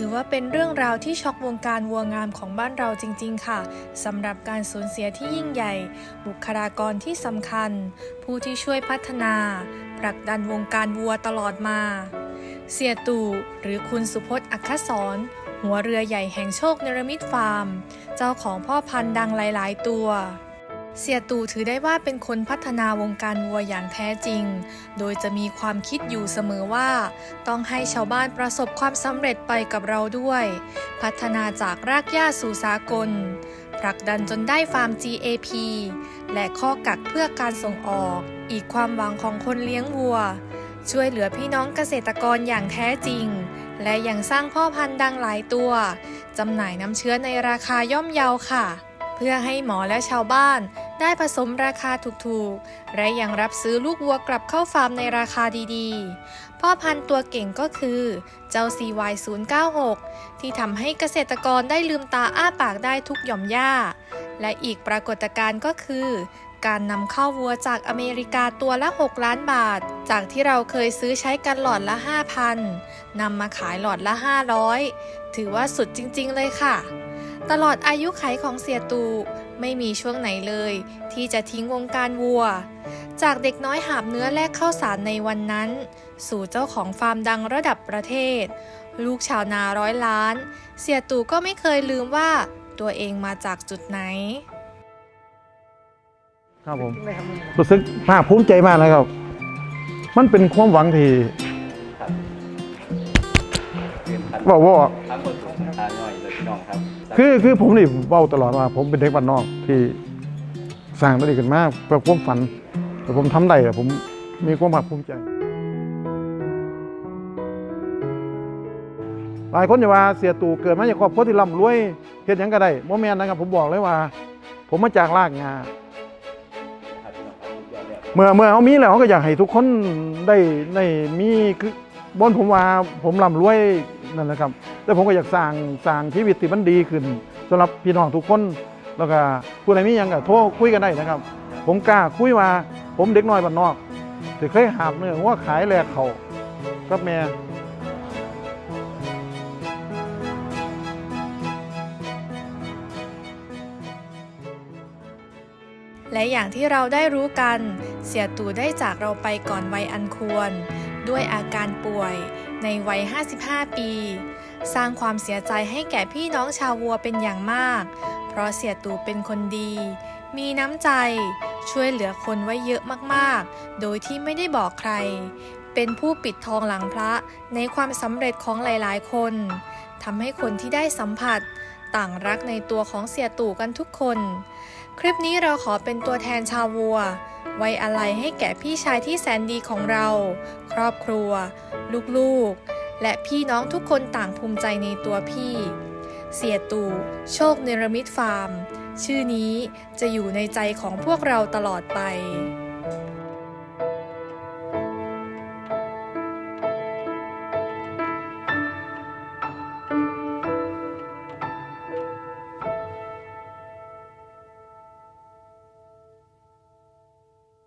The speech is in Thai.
ถือว่าเป็นเรื่องราวที่ช็อกวงการวัวงามของบ้านเราจริง ๆ ค่ะสำหรับการสูญเสียที่ยิ่งใหญ่ บุคลากรที่สำคัญ ผู้ที่ช่วยพัฒนาผลักดันวงการวัวตลอดมา เสียตู่หรือคุณสุพจน์อัคคศรหัวเรือใหญ่แห่งโชคเนรมิตฟาร์ม เจ้าของพ่อพันธุ์ดังหลาย ๆ ตัว เสียตู่ถือได้ว่าเป็นคนพัฒนาวงการวัวอย่างแท้จริง โดยจะมีความคิดอยู่เสมอว่า ต้องให้ชาวบ้านประสบความสำเร็จไปกับเราด้วย พัฒนาจากรากหญ้าสู่สากล ผลักดันจนได้ฟาร์ม GAP และข้อกักเพื่อการส่งออก อีกความหวังของคนเลี้ยงวัว ช่วยเหลือพี่น้องเกษตรกรอย่างแท้จริง และยังสร้างพ่อพันธุ์ดังหลายตัวจำหน่ายน้ำเชื้อในราคาย่อมเยาค่ะ เพื่อให้หมอและชาวบ้าน ได้ผสมราคาถูกๆ และยังรับซื้อลูกวัวกลับเข้าฟาร์มในราคาดีๆ พ่อพันธุ์ตัวเก่งก็คือ เจ้า CY096 ที่ทำให้เกษตรกรได้ลืมตาอ้าปากได้ทุกหย่อมหญ้า และอีกปรากฏการณ์ก็คือ การนำเข้าวัวจากอเมริกาตัวละ 6 ล้านบาท จากที่เราเคยซื้อใช้กันหลอดละ 5,000นำมาขายหลอดละ 500 ถือว่าสุดจริงๆเลยค่ะ ตลอดอายุไขของเสียตู ไม่มีช่วงไหนเลย ที่จะทิ้งวงการวัว จากเด็กน้อยหาบเนื้อแลกข้าวสารในวันนั้น สู่เจ้าของฟาร์มดังระดับประเทศ ลูกชาวนาร้อยล้าน เสียตูก็ไม่เคยลืมว่าตัวเองมาจากจุดไหน ครับผมรู้สึกภาคภูมิใจมากนะครับ มันเป็นความหวังที่บอกว่า ทั้งหมดของทางห น่อยเลยพี่น้องครับคือคือผมนี่เว้าตลอดว่า ผมเป็นเด็กบ้านนอกที่สร้างตัวนี้ขึ้นมาเพื่อความฝันแต่ผมทำได้อะผมมีความภาคภูมิใจ หลายคนจะว่าเสียตู่เกิดมาจากครอบครัวที่ร่ำรวยเฮ็ดหยังก็ได้โมแมนนะครับผมบอกเลยว่า ผมมาจากรากงาครับพี่น้องครับสุดยอดเลยเมื่อเมื่อเขามีแล้วเขาก็อยากให้ทุกคนได้ได้มีคือ บนผมว่าผมร่ำรวยนั่นแหละครับแต่ผมก็อยากสร้างสร้างชีวิตที่มันดีขึ้นสำหรับพี่น้องทุกคนแล้วก็ผู้ใดมีหยังก็โทรคุยกันได้นะครับ ผมกล้าคุยว่าผมเด็กน้อยบ้านนอกที่เคยหาบเนื้อว่าขายแลกเขากับแม่และอย่างที่เราได้รู้กัน เสียตู่ได้จากเราไปก่อนวัยอันควร ด้วยอาการป่วยในวัย 55 ปี สร้างความเสียใจให้แก่พี่น้องชาววัวเป็นอย่างมาก เพราะเสียตู่เป็นคนดี มีน้ำใจ ช่วยเหลือคนไว้เยอะมากๆ โดยที่ไม่ได้บอกใคร เป็นผู้ปิดทองหลังพระในความสำเร็จของหลายๆ คนทำให้คนที่ได้สัมผัส ต่างรักในตัวของเสียตู่กันทุกคน คลิปนี้เราขอเป็นตัวแทนชาววัว ไว้อะไรให้แก่พี่ชายที่แสนดีของเรา ครอบครัว ลูกๆ และพี่น้องทุกคนต่างภูมิใจในตัวพี่ เสียตู่โชคเนรมิตฟาร์ม ชื่อนี้จะอยู่ในใจของพวกเราตลอดไป